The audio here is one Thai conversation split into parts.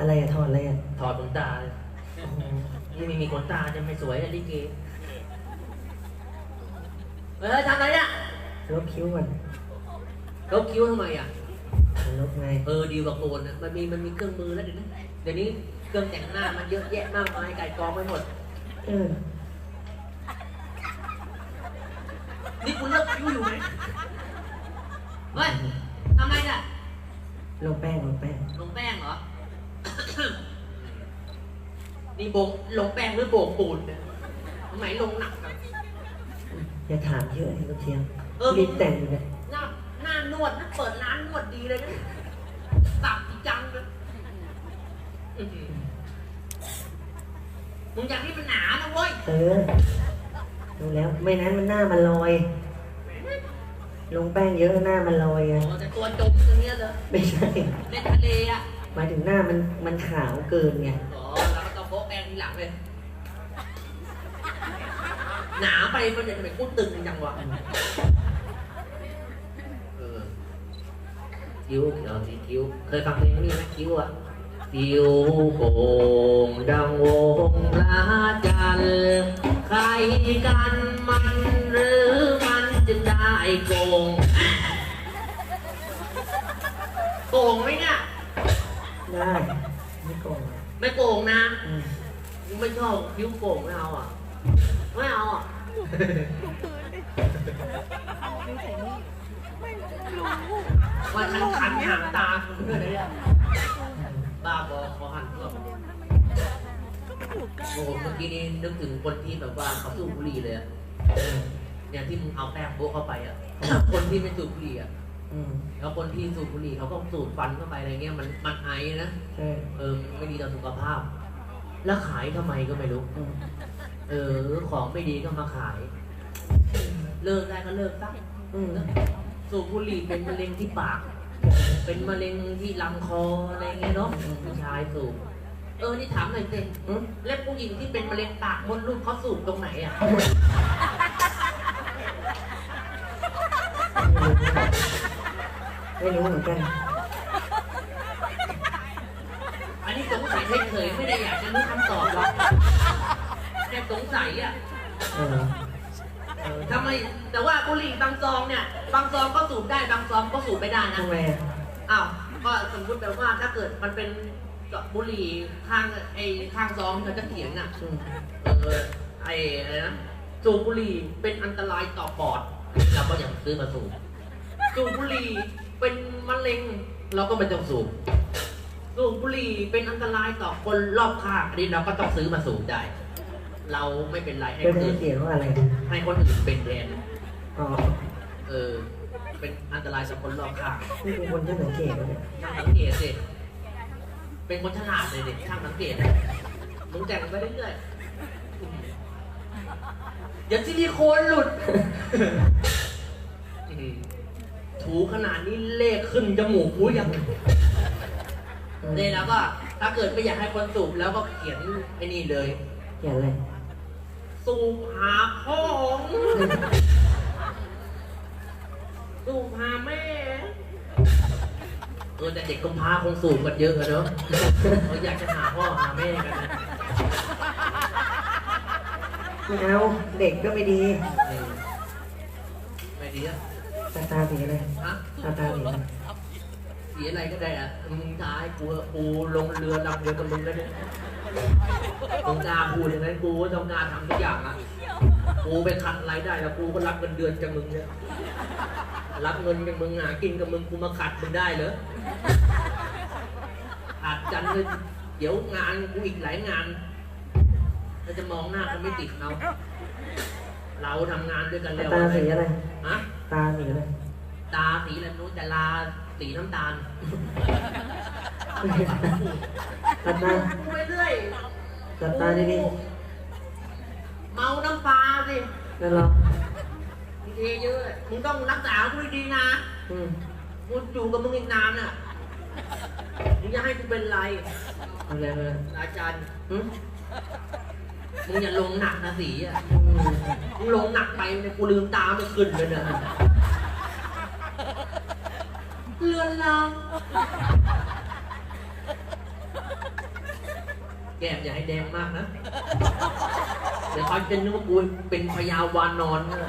อะไรอะถอดอะไรอะถอดขนตาเลยนี่ไม่มีขนตาจะไม่สวยอะลิเกเออทำอะไรเนี่ยลบคิ้วก่อนลบคิ้วทำไมอะลบไงเออดีกว่าโกนนะมันมีมันมีเครื่องมือแล้วเดี๋ยวนี้เดี๋ยวนี้เครื่องแต่งหน้ามันเยอะแยะมากมายไก่กองไปหมดเออนี่คุณเลิกคิ้วอยู่ไหมเฮ้ยทำอะไรเนี่ยลงแป้งลงแป้งลงแป้งเหรอ นี่โบงลงแป้งหรือโบกปูนเนี่ยทำไมลงหนักกันอย่าถามเยอะให้ลูกเชียงเออรีบแต่งอยู่เนี่ยหน้าหน้านวดนะเปิดร้านนวดดีเลยนะสับจริงจังเลยอื้อหือมึงอยากให้มันหนานะเว้ย เออดูแล้วไม่นั้นมันหน้ามันลอย ลงแป้งเยอะหน้ามันลอยอะโอ้แต่ตัวจมตรงเนี้ยเลยไม่ใช่ เล่นทะเลอะ หมายถึงหน้ามันมันขาวเกินไงอ๋อแล้วก็ต้องโป๊ะแป้งทีหลังเลย หนาไปมันจะทำไมกูตึงจังวะเออคิ้วเดี๋ยวสิคิ้ว เคยฟังเพลงนี้ไหมคิ้วอะคิ้วโก่งดังวงพระจันทร์ใครกันมันหรือมันจึงได้โกงโกงไหมเนี่ย ได้ไม่โกงอะไม่โกงนะอืมกูไม่ชอบคิ้วโก่งไม่เอาอะ ไม่เอาอะ วันมันขันหางตาคุณด้วยนะเนี่ยบ้าบอขอหันเพื่อโอ้โหเมื่อกี้นี้นึกถึงคนที่แบบว่าเขาสูบบุหรี่เลยอะเนี่ยที่มึงเอาแป้งโบ๊ะเข้าไปอะ คนที่ไม่สูบบุหรี่อะอืม แล้วคนที่สูบบุหรี่เขาก็สูดฟันเข้าไปอะไรเงี้ยมันมันไอนะใช่เออมันไม่ดีต่อสุขภาพ แล้วขายทำไมก็ไม่รู้อืมเออของไม่ดีก็มาขาย เลิกได้ก็เลิกซะอืมสูบบุหรี่เป็นมะเร็งที่ปาก เป็นมะเร็งที่ลำคออะไรเงี้ยเนาะผู้ชายสูบเออนี่ถามหน่อยสิอืมแล้วผู้หญิงที่เป็นมะเร็งปากมดลูกเขาสูบตรงไหนอะ ไม่รู้เหมือนกัน อันนี้สงสัยเฉยๆไม่ได้อยากจะรู้คำตอบหรอกแค่สงสัยอะเออเออทำไมแต่ว่าบุหรี่บางซองเนี่ย บางซองก็สูบได้บางซองก็สูบไม่ได้นะทำไมอะอ้าวก็สมมติแบบว่าถ้าเกิดมันเป็นบุหรี่ข้างไอ้ข้างซองเขาจะเขียนอะอืมเออไอ้อะไรนะสูบบุหรี่เป็นอันตรายต่อปอดเราก็ยังซื้อมาสูบสูบบุหรี่ เป็นมะเร็งเราก็ไม่ต้องสูบสูบบุหรี่เป็นอันตรายต่อคนรอบข้างอันนี้เราก็ต้องซื้อมาสูบได้ เราไม่เป็นไรให้เดี๋ยวคนจะอื่นเขียนว่าอะไรให้คนอื่นเป็นแทนอ๋อเออ เป็นอันตรายต่อคนรอบข้างนี่เป็นคนที่สังเกตนะเนี่ยช่างสังเกตสิเป็นคนฉลาดเลยเด็กช่างสังเกตมึงแต่งไปเรื่อยๆอย่าซิลิโคนหลุด ถูขนาดนี้เลขขึ้นจมูกกูยังเออเนี่ยแล้วก็ ถ้าเกิดไม่อยากให้คนสูบแล้วก็เขียนไอ้นี่เลย เขียนอะไร สูบหาพ่อสูบหาแม่ เออแต่เด็กกำพร้าคงสูบกันเยอะกันเนอะเขาอยากจะหาพ่อหาแม่กันนะไม่เอาเด็กก็ไม่ดีเออไม่ดีอะ ตาตาสีอะไรฮะตาตาสีอะไรสีอะไรก็ได้อะมึงท้ายกูกูลงเรือลำเดียวกับมึงแล้วเนี่ยมึงกล้าพูดอย่างนั้นกูก็ต้องกล้ารทำทุกอย่างอะกูไปขัดรายได้แล้วกูก็รับเงินเดือนจากมึงเนี่ยรับเงินจากมึงหากินกับมึงกูมาขัดมึงได้เหรออาจจันเลยเดี๋ยวงานกูอีกหลายงานเราจะมองหน้ากันไม่ติดเราเราทำงานด้วยกันแล้วตาสีอะไรฮะ ตาสีอะไรตาสีอะไรไม่รู้แต่ลาสีน้ำตาลตาตาพูดไปเรื่อยตาตาดีดีเมาน้ำปลาสินั่นเหรอทีเยอะมึงต้องรักษากูดีๆนะอืมกูอยู่กับมึงอีกนานอะมึงจะให้กูเป็นไรเอาเลยเอาเลยอาจารย์อื มมึงอย่าลงหนักนะสีอะอืมมึงลงหนักไปเนี่ยกูลืมตาไม่ขึ้นเลยนะเลือนลางแก้มอย่าให้แดงมากนะ เดี๋ยวเขาจะนึกว่ากูเป็นพญาวานอนนะ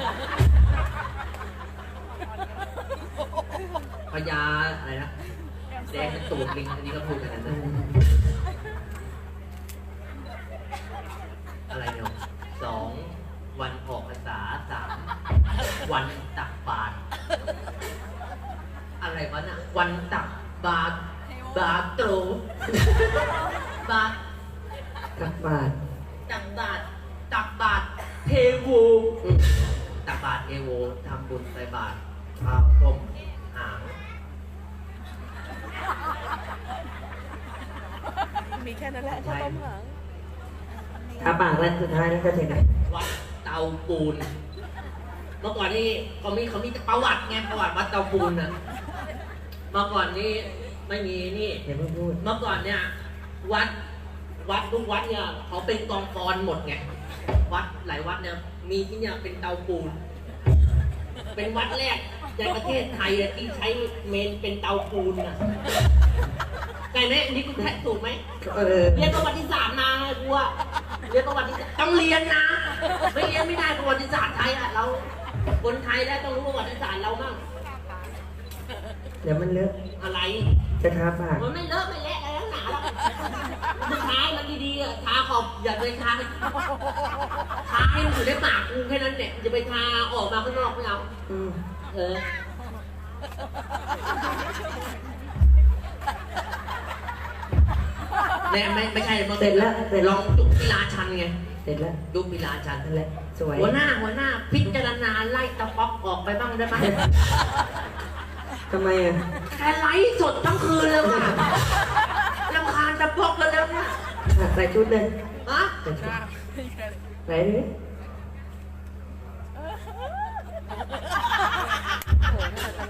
พญาอะไรนะ แดงเป็นตูดลิงอันนี้ก็พูดกันนะ โวอืมตักบาตรเทโวทำบุญใส่บาตรข้าวต้มหางมีแค่นั้นแหละข้าวต้มหางอาปากแล้วสุดท้ายแล้วก็เสร็จแล้ววัดเตาปูน เมื่อก่อนนี่เขามีเขามีประวัติไงประวัติวัดเตาปูนน่ะเมื่อก่อนนี่ไม่มีนี่ อย่าเพิ่งพูด เมื่อก่อนเนี่ย วัดวัดทุกวัดเนี่ยเขาเป็นกองฟอนหมดไง วัดหลายวัดเนี่ยมีที่เนี่ยเป็นเตาปูน เป็นวัดแรกในประเทศไทยอะที่ใช้เมนเป็นเตาปูนอะไงไหมอันนี้คุณแท้ถูกไหมเออเรียนประวัติศาสตร์มาไงกูอะเรียนประวัติศาสตร์ต้องเรียนนะ ไม่เรียนไม่ได้ประวัติศาสตร์ไทยอะเรา คนไทยแล้วต้องรู้ประวัติศาสตร์เรามั่งเดี๋ยวมันเลอะอะไร จะทาปากมันไม่เลอะไม่เละอะไรทั้งหนาหรอกมัน ทาให้มันดีๆอะทาขอบอย่าไปทาทาให้มันอยู่ในปากกูแค่นั้นเนี่ยอย่าไปทาออกมาข้างนอกไม่เอาอืมเออเนี่ยไม่ไม่ใช่มันเสร็จแล้วเสร็จลแล้วองจุกพิลาชันไงเสร็จแล้วจุกพิลาชัน นั่นแหละสวยหัวหน้าหัวหน้า พิจารณาไล่ตะป๊อกออกไปบ้างได้ไหมทำไมอะ แกไล่สดทั้งคืนเลยว่ะรำคาญตะป๊อกแล้วแล้วเนี่ยอะ ใส่ชุดเลยฮะใส่ชุดไหนดิ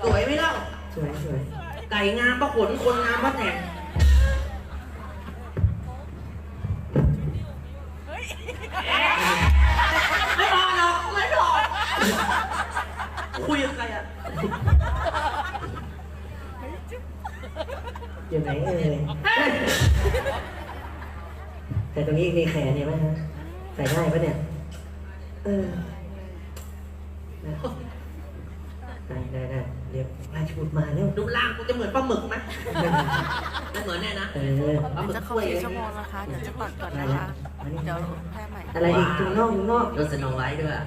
สวยไหมเล่า สวยสวยไก่งามปะขนคนงามปะแต่งไม่รอหรอกไม่รอคุยกับใครอะอยู่ไหนเอ่ย แต่ตรงนี้มีแขนเห็นไหมฮะใส่ได้ปะเนี่ย เออนะได้ได้ได้เดี๋ยวราชบุตรมาแล้วรูปร่างกูจะเหมือนปลาหมึกไหมไม่เหมือนแน่นะเออปลาหมึกจะกเข้าล้วยสี่เลยชั่วโมงนะคะ เดี๋ยวจะตัดก่อนนะคะ เดี๋ยวแพ้ใหม่ อะไรอีกถุงนอกถุงนอกรถสโนไว้ด้วยอะ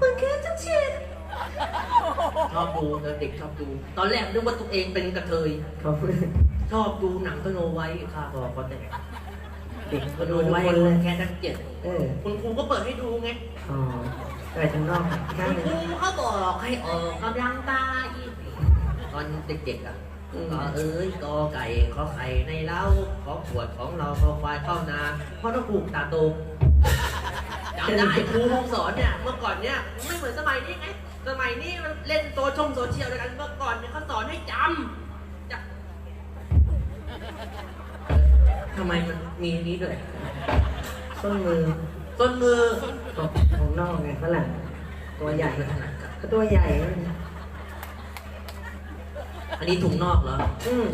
คุณแค่จังเชียชอบดูเด็กชอบดู ตอนแรกนึกว่าตัวเองเป็นกระเทยขอบคุณชอบดูหนังสโนไว้ค่ะบอกก็แต่ เด็กสก็โนดูทุกไว้คนเลยแค่ทั้งเจ็ดเออคุณครูก็เปิดให้ดูไงอ๋อใส่ถุงนอกอีกข้างหคุนึ่ณงครูเขาบอกให้ออกกำลังกายตอนเด็กๆอะอืม ก็เอ้ยกอไก่ขอไข่ในเล้าขอขวดของเราขอควายเข้านาเพราะต้องปลูกตาโตจำได้ครูคงสอนเนี่ยเมื่อก่อนเนี่ยไม่เหมือนสมัยนี้ไงสมัยนี้มันเล่นโซชงโซเชียลด้วยกันเมื่อก่อนเนี่ยเขาสอนให้จำจะ ทำไมมันมีอันนี้ด้วยส้นมือต้นมือของของนอกไงฝรั่งตัวใหญ่ไม่ถนัดกันก็ตัวใหญ่ อันนี้ถุงนอกเหรออืม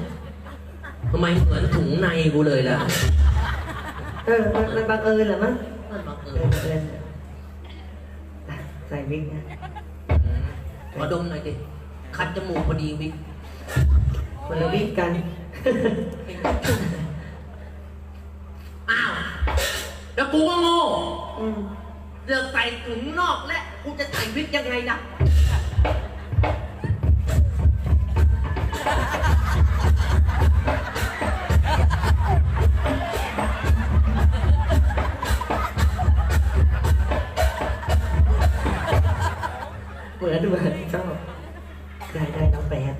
ทำไมเหมือนถุงในกูเลยล่ะเออมันมันบังเอิญเหรอมั้งมันบังเอเอิอญบังเอิญอะใส่วิกนะขอดมหน่อยดิคัดจมูกพอดีวิกคนละวิกกันอ้าว แล้ว กูก็โง่อืมเลือกใส่ถุงนอกและกูจะใส่วิกยังไงล่ะเหมือนเหมือนชอบได้ได้น้องแปด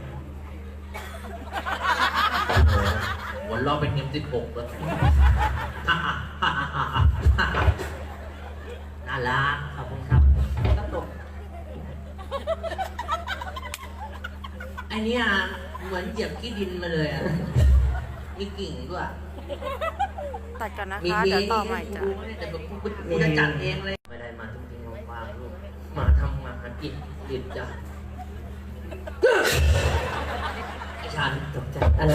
หัวเราะเป็นเงินสิบหก นนะมีคะมีเดี๋ยวต่อใหม่จ้ะแต่แบบกูกูจะจัดเองเลยไม่ได้มาทุ่งทิ้งของฟางลูกมาทำมาหากินกินจ้ะไอฉันตกใจอะไร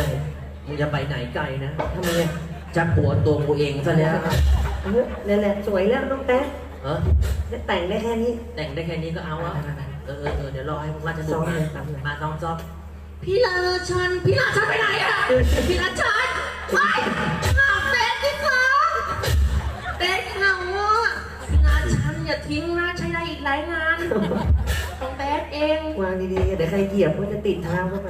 มึงจะไปไหนไกลนะทำไมอะชักหัวตัวกูเองซะแล้วเออนั่นแหละสวยแล้วน้องแป๊ะเออแต่งได้แค่นี้ แต่งได้แค่นี้ก็เอาอะเออเออเออเดี๋ยวรอให้มึงราชบุตรซ้อมมาเลยซ้อมเลยมาซ้อมซ้อมพี่ราชันพี่ราชันไปไหนอะพี่ราชันไป หลายงานของแป๊กเองวางดีๆเดี๋ยวใครเหยียบก็จะติดเท้าเข้าไป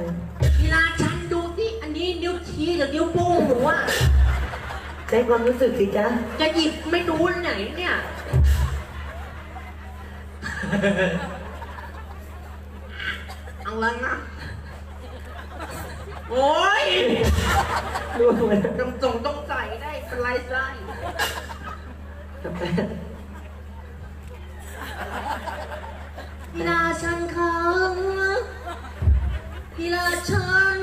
พี่ราชันดูสิอันนี้นิ้วชี้หรือนิ้วโป้งหนูอะใช้ความรู้สึกสิจ๊ะจะหยิบไม่รู้ไหนเนี่ย เอาละนะ โอ้ยร่วงเลยต้องส่งต้องใส่ได้เป็นไรไส้น้องแป๊ะ พี่ราชันคะพี่ราชัน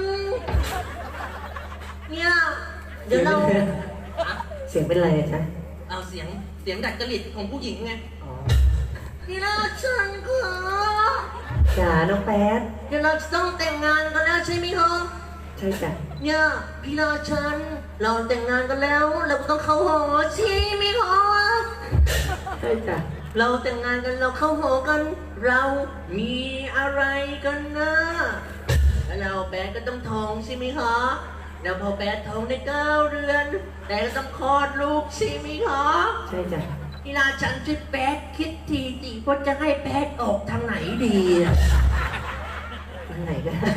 เนี่ยเดี๋ยวเรา เสียงเป็นไรอะจ๊ะเอาเสียงเสียงดัดจริตของผู้หญิงไงอ๋อพี่ราชันคะจ๋าน้องแป๊ะเดี๋ยวเราจะต้องแต่งงานกันแล้วใช่ไหมคะใช่จ้ะเนี่ยพี่ราชัน เราแต่งงานกันแล้ว เราก็ต้องเข้าหอใช่ไหมคะ ใช่จ้ะ เราแต่งงานกันเราเข้าหอกัน เรามีอะไรกันนะแล้วเราแบดก็ต้องท้องใช่ไหมคะแล้วพอแบดท้องได้เก้าเดือน แต่ก็ต้องคลอดลูกใช่ไหมคะใช่จ้ะพี่ราชันช่วยแบดคิดทีสิว่าจะให้แบดออกทางไหนดีอะทางไหนก็ได้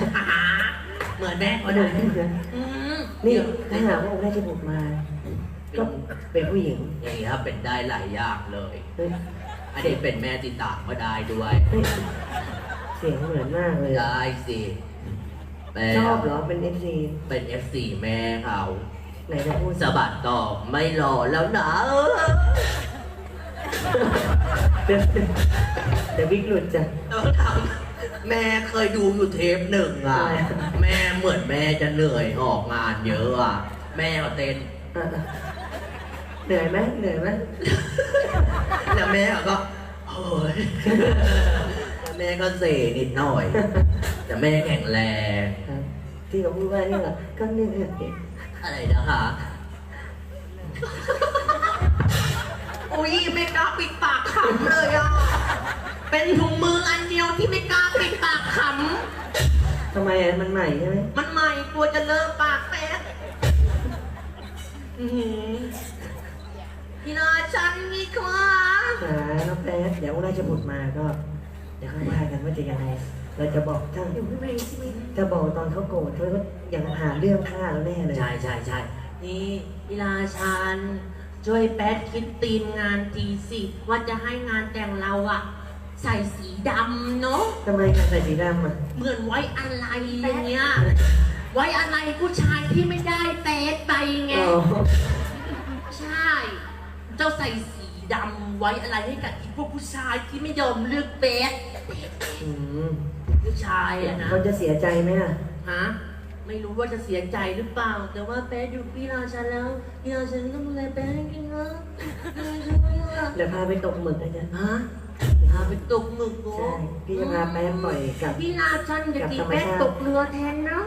เหมือนแบดเอาก็เดิได้นขึ้นเดินอืมนี่เดี๋ยวถ้าหากว่าองค์ราชบุตรมา ก็เป็นผู้หญิง อย่างนี้ครับเป็นได้หลายอย่างเลย เฮ้ย อันนี้เป็นแม่ติตาก็ได้ด้วยเฮ้ยเสียงเหมือนมากเลยได้สิแม่ชอบเหรอเป็นเอฟซีเป็น FC แม่เขาไหนจะพูดสะบัดต่อไม่รอแล้วนะเดี๋ยวเดี๋ยววิกหลุดจ้ะ ต้องทำแม่เคยดูอยู่เทปหนึ่งอะ ใช่ แม่เหมือนแม่จะเหนื่อยออกงานเยอะอะ แม่เขาเต้นอะอะ เหนื่อยไหมเหนื่อยไหมแล้วแม่ก็เฮ้ยแล้วแม่ก็เสนิดหน่อย แต่แม่แข็งแรงครับที่เขาพูดว่านี่เหรอก็เหนื่อยอะไรนะคะอุ้ยไม่กล้าปิดปากขำเลยอะเป็นถุงมืออันเดียวที่ไม่กล้าปิดปากขทำไมอะมันใหม่ใช่ไหมำมันใหม่กลัวจะเลอะปากแป๊ดอื้อ หือพี่นาชันมีคว้าจ๋าน้องแป๊ดเดี๋ยวองค์ราชบุตรมาก็ เดี๋ยวค่อยว่ากันว่าจะยังไง เราจะบอกถ้าอยู่ข้างในใช่ไหมถ้าบอกตอนเขาโกรธเขาก็ยังหาเรื่องฆ่าเราแน่เลย ใช่ใช่ใช่นี่พี่ราชันช่วยแป๊ดคิดตีมงานทีสิว่าจะให้งานแต่งเราอะใส่สีดำเนาะทำไมการใส่สีดำอะเหมือนไว้อะไรอย่างเงี้ยไว้อะไรผู้ชายที่ไม่ได้แป๊ดไปไงอ๋อใช่ เจ้าใส่สีดำไว้อะไรให้กับอีพวกผู้ชายที่ไม่ยอมเลือกแป๊ดอืมผู้ชายอะนะ เขาจะเสียใจไหมล่ะ ฮะ ไม่รู้ว่าจะเสียใจหรือเปล่า แต่ว่าแป๊ดอยู่พี่ราชันแล้วพี่ราชันต้องดูแลแป๊ดจริงๆนะพี่ราชันไม่ว่าเดี๋ยวพาไปตกหมึกนะจ๊ะฮะพาไปตกหมึกโอ้ใช่พี่จะพาแป๊บปล่อยกลับ พี่ราชันจะกับตีธรรมแป๊ดชาติตกเรือแทนนะ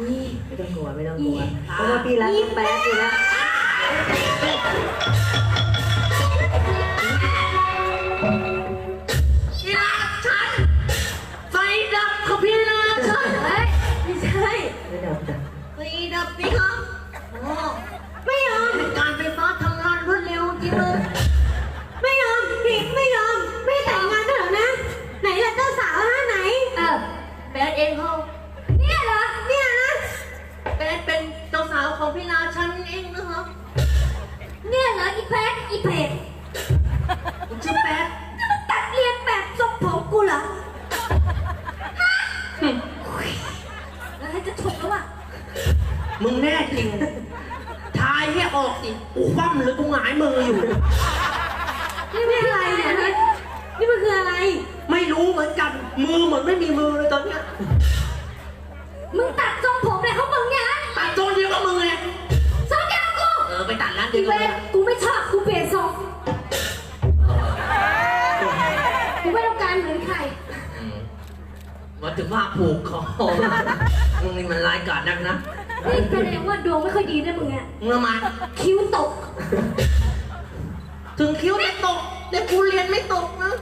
นี่ไม่ต้องกลัวไม่ต้องกลัวอีเพราะว่าพี่รักน้องแป๊บอยู่แล้ว Thank you. มมาถึงว่าผูกคอมึงนี่มันร้ายกาจนักนะเนี่แสดงว่าดวงไม่ค่อยดีนะมึงอะเงือมา คิ้วตก ถึงคิ้วไม่ตก แต่กูเรียนไม่ตกนะ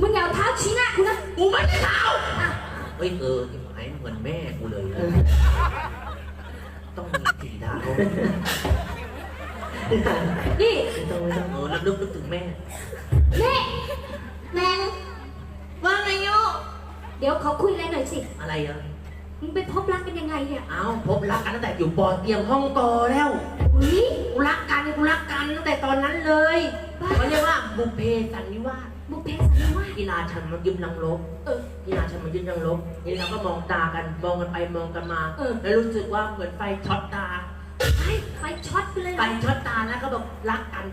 มึงอย่าเอาเท้าชี้หน้ากูนะกูไม่ได้เท้าอะเฮ้ยเออที่หมายเหมือนแม่กูเลยนะต้องมีสีดาวนี่ไม่ต้องไม่ต้องเออแล้วนึกนึกถึงแม่ นี่แมงว่าไงโยเดี๋ยวขอคุยอะไรหน่อยสิ อะไรอะ มึงไปพบรักกันยังไงเนี่ยเอ้าพบรักกันตั้งแต่อยู่ปอเตรียมห้องกอแล้วอุ้ยกูรักกันกูรักกันตั้งแต่ตอนนั้นเลยเขาเรียกว่าบุพเพสันนิวาสบุพเพสันนิวาสกีฬาชันมันยืนรังลบเออกีฬาชันมันยืนรังลบนี่เราก็มองตากันมองกันไปมองกันมาเออแล้วรู้สึกว่าเหมือนไฟช็อตตาไอ้ไฟช็อตไปเลยเหรไฟอช็อตตาแล้วก็แบบรักกัน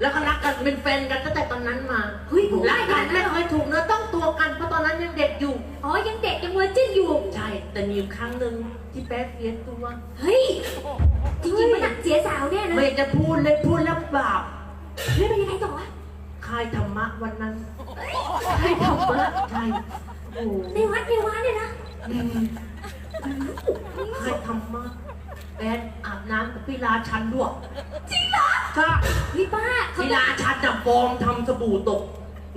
แล้วก็รักกันเป็นแฟนกันตั้งแต่ตอนนั้นมาเฮ้ยผมรัรักกกักันนไม่เคยถูกเนื้อต้องตัวกันเพราะตอนนั้นยังเด็กอยู่ อ๋อ ยังเด็กยังเวอร์จินอยู่ ใช่ แต่มีอยู่ครั้งหนึ่งที่แป๊ะเสียตัว เฮ้ย จริงๆมันหนักเสียสาวแน่เลไม่ยจะพูดเลยพูดแล้วบาปเฮ้ยเป็นยังไงต่อวะค่ายธรรมะวันนั้นใครทำวะใช่โอ้โหในวัดในวัดเนี่ยนะค่ายธรรมะแอนอาบน้ำกับพี่ราชันด้วย จริงเหรอ ใช่เฮ้ยป้าเขาพี่ราชันจะฟอร์มทำสบู่ตก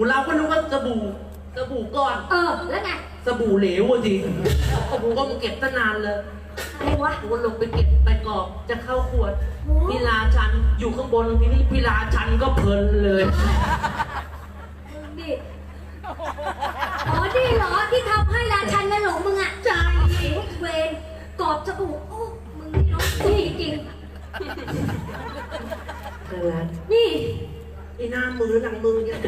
เราก็รู้ว่าสบู่สบู่ก้อน เออ แล้วไง สบู่เหลวอะสิกูก็มาเก็บตั้งนานเลยอะไรวะกูก็ลงไปเก็บไปกรอกจะเข้าขวดโอ้พี่ราชันอยู่ข้างบนทีนี้พี่ราชันก็เพลินเลย มึงดิอ๋อนี่เหรอที่ทำให้ราชันและหลงมึงอะใช่เวนกอดจมูกโอ้มึงนี่เน้องดีจริง น่ารักๆนี่ไอ้หน้ามือหลังมือเนี่ย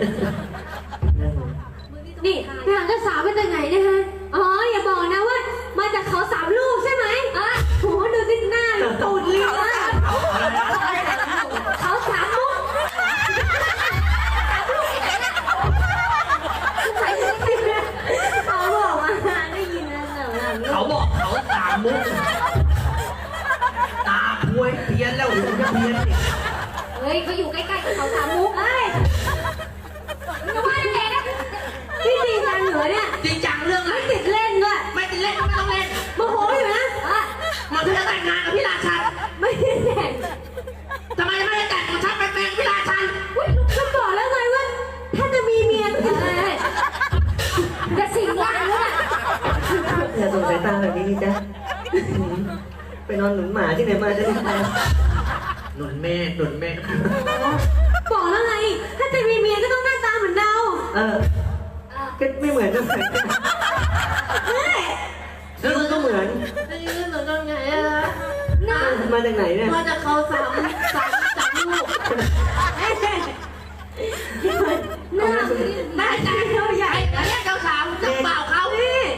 นั่งนี่ไปหาเจ้าสาวมาจากไหนเนะฮะ อ๋อ อย่าบอกนะว่า มาจากเขาสามลูก เล่นก็ไม่ต้องเล่นโมโหอยู่นะอะมันเพื่อแต่งงานกับพี่ราชันไม่ได้แต่งทำไมไม่ได้แต่งกับฉันเป็นแฟนพี่ราชันอุ๊ยก็บอกแล้วไงว่าถ้าจะมีเมียเอ้ยจะสิงร่างแล้วน่ะอย่าส่งสายตาแบบนี้ดิจ๊ะไปนอนหนุนหมาที่ไหนมาจะได้ไหมหนุนแม่หนุนแม่บอกแล้วไง ถ้าจะมีเมียก็ต้องหน้าตาเหมือนเราเออก็ไม่เหมือนกัน มาจากไหนเนี่ย มาจากเขาสามสามสามลูกหน้าได้แต่งเขาใหญ่แล้วเจ้าสาวจะเปล่าเขา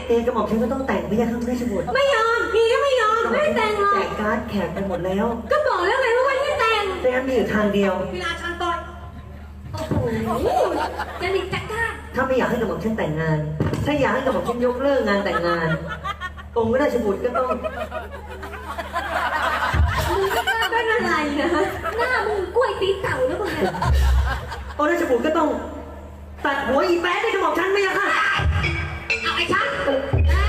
เอกระบอกฉันก็ต้องแต่งไม่ใช่ข้างราชบุตรไม่ยอมมีก็ไม่ยอมไม่แต่งหรอแจกกการ์ดแขกไปหมดแล้ว ก็บอกแล้วไงว่าไม่ให้แต่งดังนั้นมีอยู่ทางเดียวพี่ราชันต่อยโอ้โหจะดิจักก้าถ้าไม่อยากให้กระบอกฉันแต่งงาน ถ้าอยากให้กระบอกฉันยกเลิกงานแต่งงานองค์ราชบุตรก็ต้องมึงก็เป็น อะไรนะ หน้ามึงกล้วยตีนเต่าแล้วมึงเนี่ยองค์ราชบุตรก็ต้องตัดหัวอีแป๊ดให้กระบอกฉันไม่ยากค่ะเอาไอ้ชันได้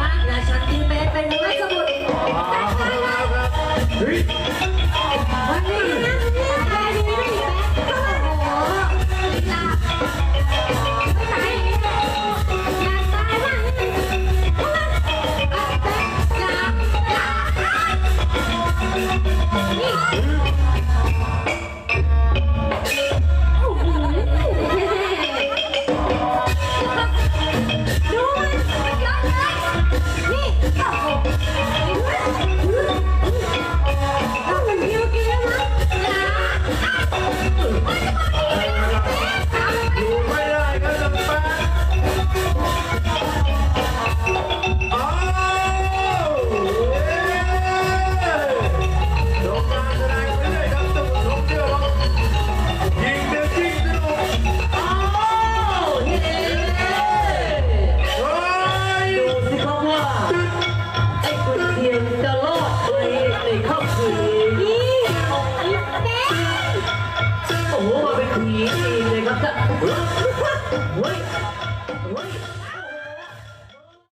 มาราชันกินเบสเป็นไม่สมุดจัดการเลยเฮ้ยวันนี้นะ